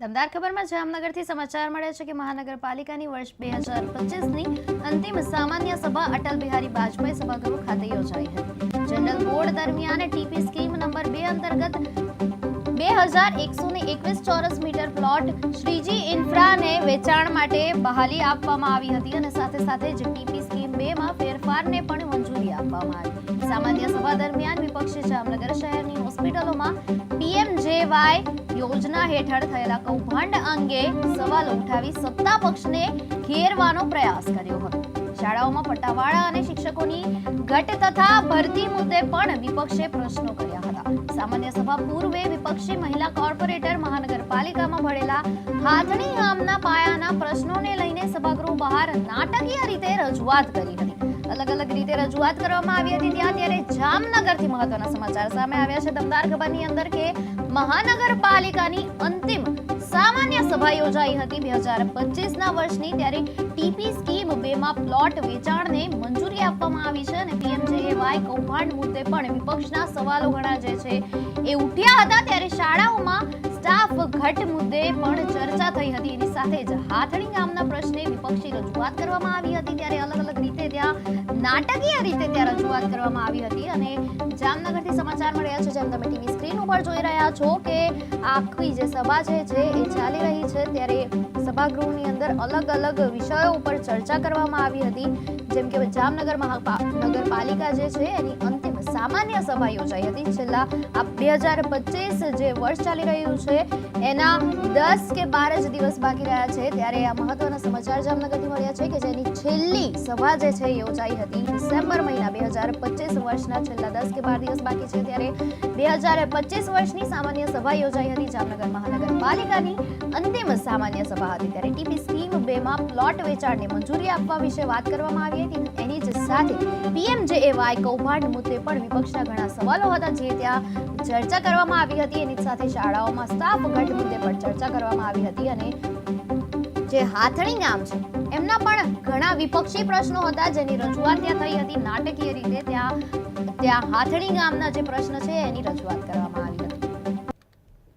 દમદાર ખબરમાં જામનગરથી સમાચાર મળે છે કે મહાનગરપાલિકાની વર્ષ બે હજાર પચીસની અંતિમ સામાન્ય સભા અટલ બિહારી વાજપેયી સભાગૃહ ખાતે યોજાઈ હતી. જનરલ બોર્ડ દરમિયાન ટીપી સ્કીમ નંબર બે અંતર્ગત બે હજાર એકસો ને એકવીસ ચોરસ મીટર પ્લોટ શ્રીજી ઇન્ફ્રાને વેચાણ માટે બહાલી આપવામાં આવી હતી અને સાથે સાથે જ ટીપી સ્કીમ બે માં ફેરફારને પણ મંજૂરી આપવામાં આવી. સામાન્ય સભા દરમિયાન વિપક્ષે જામનગર શહેરની હોસ્પિટલોમાં પીએમજેવાય યોજના હેઠળ થયેલા કૌભાંડ અંગે સવાલો ઉઠાવી સત્તા પક્ષને ઘેરવાનો પ્રયાસ કર્યો હતો. શાળાઓમાં પટ્ટાવાળા અને શિક્ષકોની ઘટ તથા ભરતી મુદ્દે પણ વિપક્ષે પ્રશ્નો કર્યા હતા. સામાન્ય સભા પૂર્વે વિપક્ષી મહિલા કોર્પોરેટર મહાનગરપાલિકામાં ભળેલા હાથણી ગામના પાયાના પ્રશ્નોને લઈને સભાગૃહ બહાર નાટકીય રીતે રજૂઆત કરી હતી. અલગ અલગ રીતે રજૂઆત કરવામાં આવી હતી ત્યાં ત્યારે જામનગરથી મહત્વના સમાચાર સામે આવ્યા છે. દમદાર ખબરની અંદર કે મહાનગરપાલિકાની અંતિમ સભા યોજાઈ હતી બે હજાર પચીસના વર્ષની ત્યારે ટીપી સ્કીમ બેમાં પ્લોટ વેચાણને મંજૂરી આપવામાં આવી છે અને પીએમજેએવાય કૌભાંડ મુદ્દે પણ વિપક્ષના સવાલો ઘણા જે છે. એ ઉઠ્યા હતા ત્યારે શાળાઓમાં સ્ટાફ ઘટ મુદ્દે પણ ચર્ચા થઈ હતી. સાથે જ હાથણી ગામના પ્રશ્ને વિપક્ષી રજૂઆત કરવામાં આવી હતી ત્યારે અલગ અલગ રીતે ત્યાં નાટકીય રીતે ત્યાં રજૂઆત કરવામાં આવી હતી અને જામનગરથી સમાચાર મળ્યા છે. જેમ તમે ટીવી સ્ક્રીન ઉપર જોઈ રહ્યા છો કે આખી જે સભા છે એ ચાલી રહી છે, ત્યારે સભાગૃહની અંદર અલગ અલગ વિષયો ઉપર ચર્ચા કરવામાં આવી હતી. જેમ કે જામનગર મહાનગરપાલિકા જે છે, એની સામાન્ય સભા યોજાઈ હતી. છેલ્લા, આ બે હજાર પચીસ જે વર્ષ ચાલી રહ્યું છે, એના દસ કે બાર જ દિવસ બાકી રહ્યા છે. ત્યારે આ મહત્વના સમાચાર જામનગરથી મળ્યા છે કે જેની છેલ્લી સભા જે છે યોજાઈ હતી ડિસેમ્બર મહિના બે હજાર પચીસ વર્ષના છેલ્લા દસ કે બાર દિવસ બાકી છે. ત્યારે બે હજાર પચીસ વર્ષની સામાન્ય સભા યોજાઈ હતી જામનગર મહાનગરપાલિકાની અંતિમ સામાન્ય સભા હતી ત્યારે ટીપી સ્કીમ બેમાં પ્લોટ વેચાણને મંજૂરી આપવા વિશે વાત કરવામાં આવી હતી એની જ સાથે પીએમજેએવાય કૌભાંડ મુદ્દે પણ વિપક્ષના ઘણા સવાલો હતા જે ત્યાં ચર્ચા કરવામાં આવી હતી. એની સાથે શાળાઓમાં સ્ટાફ ઘટ મુદ્દે પણ ચર્ચા કરવામાં આવી હતી અને જે હાથણી ગામ છે, એમના પણ ઘણા વિપક્ષી પ્રશ્નો હતા જેની રજૂઆત ત્યાં થઈ હતી. નાટકીય રીતે ત્યાં ત્યાં હાથણી ગામના જે પ્રશ્ન છે, એની રજૂઆત કરવામાં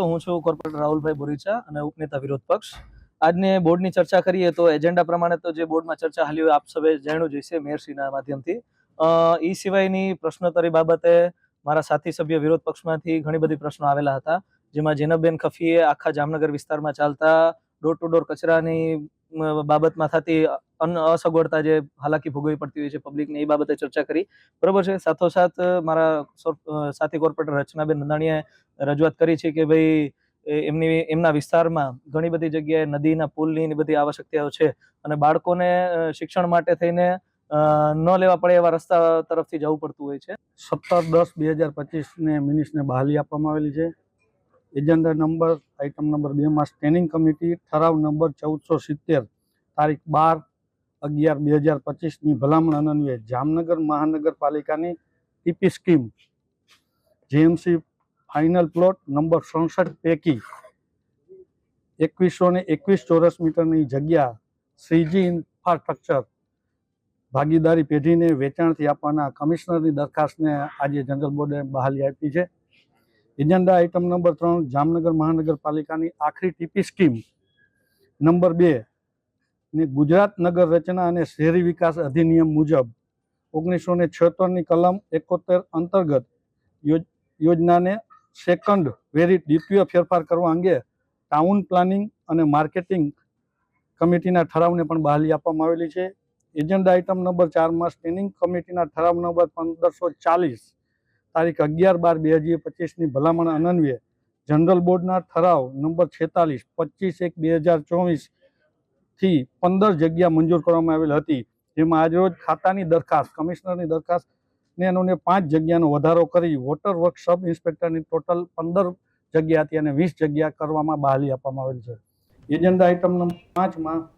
હું છું કોર્પોરેટર રાહુલભાઈ બોરીચા અને ઉપનેતા વિરોધ પક્ષ. આજની બોર્ડની ચર્ચા કરીએ તો એજન્ડા પ્રમાણે તો જે બોર્ડમાં ચર્ચા હાલી હોય, આપ સૌએ જાણ્યું જોઈશે મેયરશ્રીના માધ્યમથી. એ સિવાયની પ્રશ્નોત્તરી બાબતે મારા સાથી સભ્ય વિરોધ પક્ષમાંથી ઘણી બધી પ્રશ્નો આવેલા હતા. જેમાં જેનબેન ખફીએ આખા જામનગર વિસ્તારમાં ચાલતા ડોર ટુ ડોર કચરાની બાબતમાં થતી અન અસગવડતા જે હાલાકી ભોગવવી પડતી હોય છે પબ્લિકને એ બાબતે ચર્ચા કરી. બરોબર છે? સાથોસાથ મારા સાથી કોર્પોરેટર રચનાબેન નંદાણીએ રજૂઆત કરી છે કે ભાઈ એમની, એમના વિસ્તારમાં ઘણી બધી જગ્યાએ નદીના પુલની બધી આવશ્યકતાઓ છે અને બાળકોને શિક્ષણ માટે થઈને ન લેવા પડે એવા રસ્તા તરફથી જવું પડતું હોય છે. સત્તર દસ બે હજાર પચીસને મિનિટ્સને બહાલી આપવામાં આવેલી છે. એજન્ડા નંબર આઇટમ નંબર બેમાં સ્ટેન્ડિંગ કમિટી ઠરાવ નંબર ચૌદસો સિત્તેર, તારીખ બાર અગિયાર બે હજાર પચીસની ભલામણ અનન્વયે જામનગર મહાનગરપાલિકાની TP scheme GMC final plot number સડસઠ પૈકી એકવીસો ને એકવીસ ચોરસ મીટરની જગ્યા શ્રીજી ઇન્ફ્રાસ્ટ્રક્ચર ભાગીદારી પેઢીને વેચાણથી આપવાના કમિશનરની દરખાસ્તને આજે જનરલ બોર્ડે બહાલી આપી છે. એજન્ડા આઇટમ નંબર ત્રણ, જામનગર મહાનગરપાલિકાની આખરી ટીપી સ્કીમ. નંબર બે, ને ગુજરાત નગર રચના અને શહેરી વિકાસ અધિનિયમ મુજબ ઓગણીસો ને છોતેરની કલમ એકોતેર અંતર્ગત યોજ- યોજનાને સેકન્ડ વેરી દ્વિતીય ફેરફાર કરવા અંગે ટાઉન પ્લાનિંગ અને માર્કેટિંગ કમિટીના ઠરાવને પણ બહાલી આપવામાં આવેલી છે. એજન્ડા આઇટમ નંબર ચારમાં સ્ટેન્ડિંગ કમિટીના ઠરાવ નંબર પંદરસો ચાલીસ તારીખ અગિયાર બાર બે હજાર પચીસની ભલામણ અન્વયે જનરલ બોર્ડના ઠરાવ નંબર છેતાલીસ પચીસ એક બે હજાર ચોવીસથી પંદર જગ્યા મંજૂર કરવામાં આવેલ હતી. જેમાં આજરોજ ખાતાની દરખાસ્ત, કમિશનરની દરખાસ્ત ને પાંચ જગ્યાનો વધારો કરી વોટર વર્ક સબ ઇન્સ્પેક્ટરની ટોટલ પંદર જગ્યા હતી અને વીસ જગ્યા કરવામાં બહાલી આપવામાં આવેલ છે. એજન્ડા આઇટમ નંબર પાંચમાં